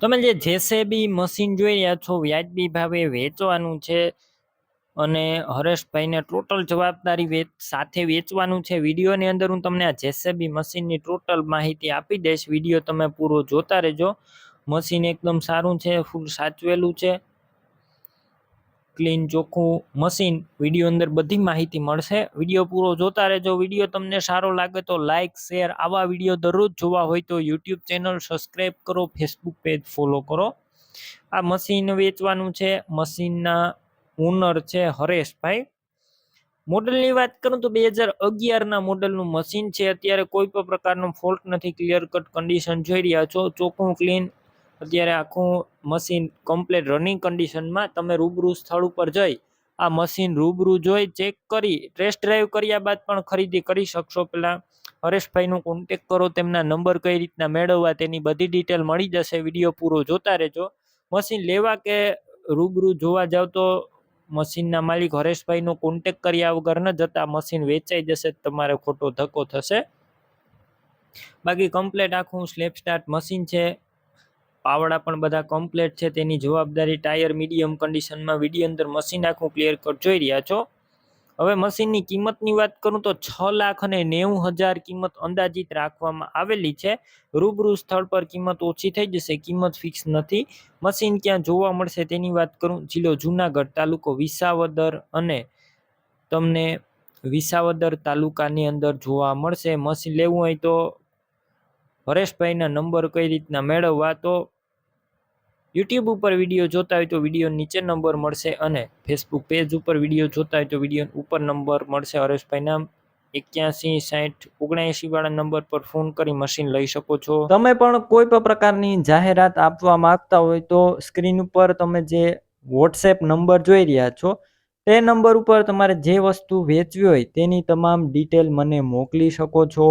તમે જે JCB machine જોઈ રહ્યા છો, વ્યાજબી ભાવે વેચવાનું છે અને હરેશભાઈને ટોટલ જવાબદારી વેચ સાથે વેચવાનું છે. વિડીયોની અંદર હું તમને આ જેસેબી મશીનની ટોટલ માહિતી આપી દઈશ. વીડિયો તમે પૂરો જોતા રહેજો. મશીન એકદમ સારું છે ફૂલ સાચવેલું છે. ક્લીન ચોખ્ખું મશીન વીડિયો અંદર બધી માહિતી મળશે. વીડિયો પૂરો જોતા રહેજો. વીડિયો તમને સારો લાગે તો લાઇક શેર આવા વીડિયો દરરોજ જોવા હોય તો યુટ્યુબ ચેનલ સબસ્ક્રાઈબ કરો ફેસબુક પેજ ફોલો કરો. આ મશીન વેચવાનું છે. મશીનના ઓનર છે હરેશભાઈ. મોડલની વાત કરું તો બે હજાર અગિયારના મોડલનું મશીન છે. અત્યારે કોઈ પણ પ્રકારનો ફોલ્ટ નથી. ક્લિયર કટ કન્ડિશન જોઈ રહ્યા છો. ચોખ્ખું ક્લીન અત્યારે આખું મશીન કમ્પ્લીટ રનિંગ કન્ડિશનમાં તમે રૂબરૂ સ્થળ ઉપર જઈ, આ મશીન રૂબરૂ જોઈ ચેક કરી ટેસ્ટ ડ્રાઈવ કર્યા બાદ પણ ખરીદી કરી શકશો. પહેલાં હરેશભાઈનો કોન્ટેક કરો, તેમના નંબર કઈ રીતના મેળવવા તેની બધી ડિટેલ મળી જશે. વીડિયો પૂરો જોતા રહેજો. મશીન લેવા કે રૂબરૂ જોવા જાવ તો મશીનના માલિક હરેશભાઈનો કોન્ટેક કર્યા વગર ન જતા મશીન વેચાઈ જશે, તમારે ખોટો ધક્કો થશે. બાકી કમ્પ્લેટ આખું સ્લેપ સ્ટાર્ટ મશીન છે. પાવડા પણ બધા કમ્પ્લેટ છે. તેની જવાબદારી ટાયર મીડિયમ કન્ડિશનમાં વીડિયો અંદર મશીન આખું ક્લિયર કટ જોઈ રહ્યા છો? હવે મશીનની કિંમતની વાત કરું તો છ લાખ અને નેવું હજાર કિંમત અંદાજિત રાખવામાં આવેલી છે. રૂબરૂ સ્થળ પર કિંમત ઓછી થઈ જશે, કિંમત ફિક્સ નથી. મશીન ક્યાં જોવા મળશે તેની વાત કરું. જિલ્લો જુનાગઢ તાલુકો વિસાવદર અને તમને વિસાવદર તાલુકાની અંદર જોવા મળશે. મશીન લેવું હોય તો હરેશભાઈના નંબર કઈ રીતના મેળવવા તો યુટ્યુબ ઉપર વીડિયો જોતા હોય તો વીડિયો નીચે નંબર મળશે અને ફેસબુક પેજ ઉપર વીડિયો જોતા હોય તો વીડિયો ઉપર નંબર મળશે. હરેશભાઈના એક્યાસી સાઠ ઓગણએંશી વાળા નંબર પર ફોન કરી મશીન લઈ શકો છો. તમે પણ કોઈ પણ પ્રકારની જાહેરાત આપવા માંગતા હોય તો સ્ક્રીન ઉપર તમે જે વોટ્સએપ નંબર જોઈ રહ્યા છો, તે નંબર ઉપર તમારે જે વસ્તુ વેચવી હોય તેની તમામ ડિટેલ મને મોકલી શકો છો.